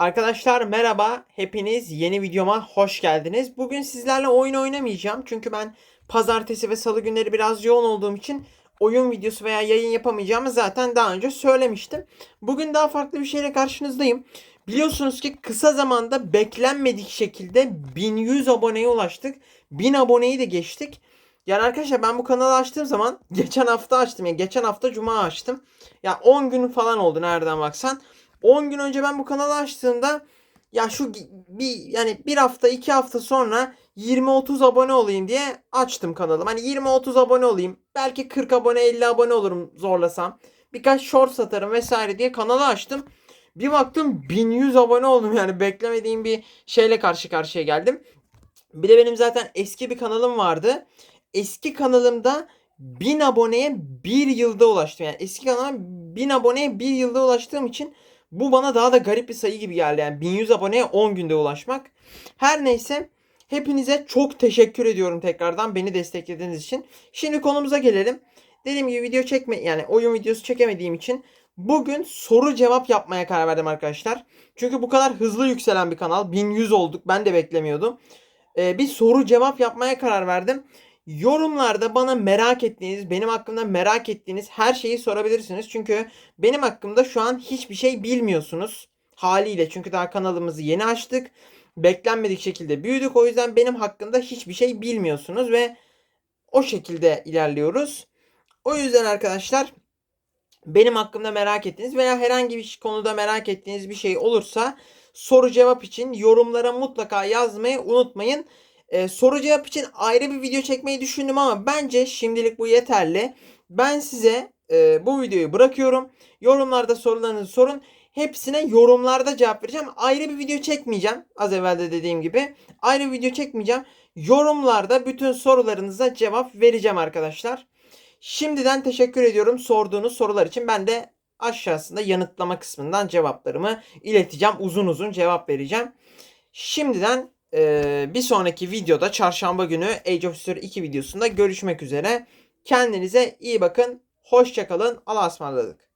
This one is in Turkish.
Arkadaşlar merhaba. Hepiniz yeni videoma hoş geldiniz. Bugün sizlerle oyun oynamayacağım. Çünkü ben pazartesi ve salı günleri biraz yoğun olduğum için oyun videosu veya yayın yapamayacağımı zaten daha önce söylemiştim. Bugün daha farklı bir şeyle karşınızdayım. Biliyorsunuz ki kısa zamanda beklenmedik şekilde 1100 aboneye ulaştık. 1000 aboneyi de geçtik. Yani arkadaşlar ben bu kanalı açtığım zaman geçen hafta açtım. Yani geçen hafta cuma açtım. Ya 10 gün falan oldu nereden baksan. 10 gün önce ben bu kanalı açtığımda ya şu bir yani bir hafta iki hafta sonra 20-30 abone olayım diye açtım kanalım. Hani 20-30 abone olayım. Belki 40 abone 50 abone olurum zorlasam. Birkaç short satarım vesaire diye kanalı açtım. Bir baktım 1100 abone oldum yani beklemediğim bir şeyle karşı karşıya geldim. Bir de benim zaten eski bir kanalım vardı. Eski kanalımda 1000 aboneye bir yılda ulaştım. Yani eski kanalıma 1000 aboneye bir yılda ulaştığım için bu bana daha da garip bir sayı gibi geldi. Yani 1100 aboneye 10 günde ulaşmak. Her neyse hepinize çok teşekkür ediyorum tekrardan beni desteklediğiniz için. Şimdi konumuza gelelim. Dediğim gibi video çekme yani oyun videosu çekemediğim için bugün soru cevap yapmaya karar verdim arkadaşlar. Çünkü bu kadar hızlı yükselen bir kanal 1100 olduk ben de beklemiyordum. Ee, bir soru cevap yapmaya karar verdim. Yorumlarda bana merak ettiğiniz, benim hakkımda merak ettiğiniz her şeyi sorabilirsiniz. Çünkü benim hakkımda şu an hiçbir şey bilmiyorsunuz. Haliyle çünkü daha kanalımızı yeni açtık. Beklenmedik şekilde büyüdük. O yüzden benim hakkımda hiçbir şey bilmiyorsunuz ve o şekilde ilerliyoruz. O yüzden arkadaşlar benim hakkımda merak ettiğiniz veya herhangi bir konuda merak ettiğiniz bir şey olursa soru cevap için yorumlara mutlaka yazmayı unutmayın. Ee, soru cevap için ayrı bir video çekmeyi düşündüm ama bence şimdilik bu yeterli. Ben size e, bu videoyu bırakıyorum. Yorumlarda sorularınızı sorun. Hepsine yorumlarda cevap vereceğim. Ayrı bir video çekmeyeceğim. Az evvel de dediğim gibi. Ayrı bir video çekmeyeceğim. Yorumlarda bütün sorularınıza cevap vereceğim arkadaşlar. Şimdiden teşekkür ediyorum sorduğunuz sorular için. Ben de aşağısında yanıtlama kısmından cevaplarımı ileteceğim. Uzun uzun cevap vereceğim. Şimdiden e, bir sonraki videoda çarşamba günü Age of History 2 videosunda görüşmek üzere. Kendinize iyi bakın. Hoşçakalın. Allah'a ısmarladık.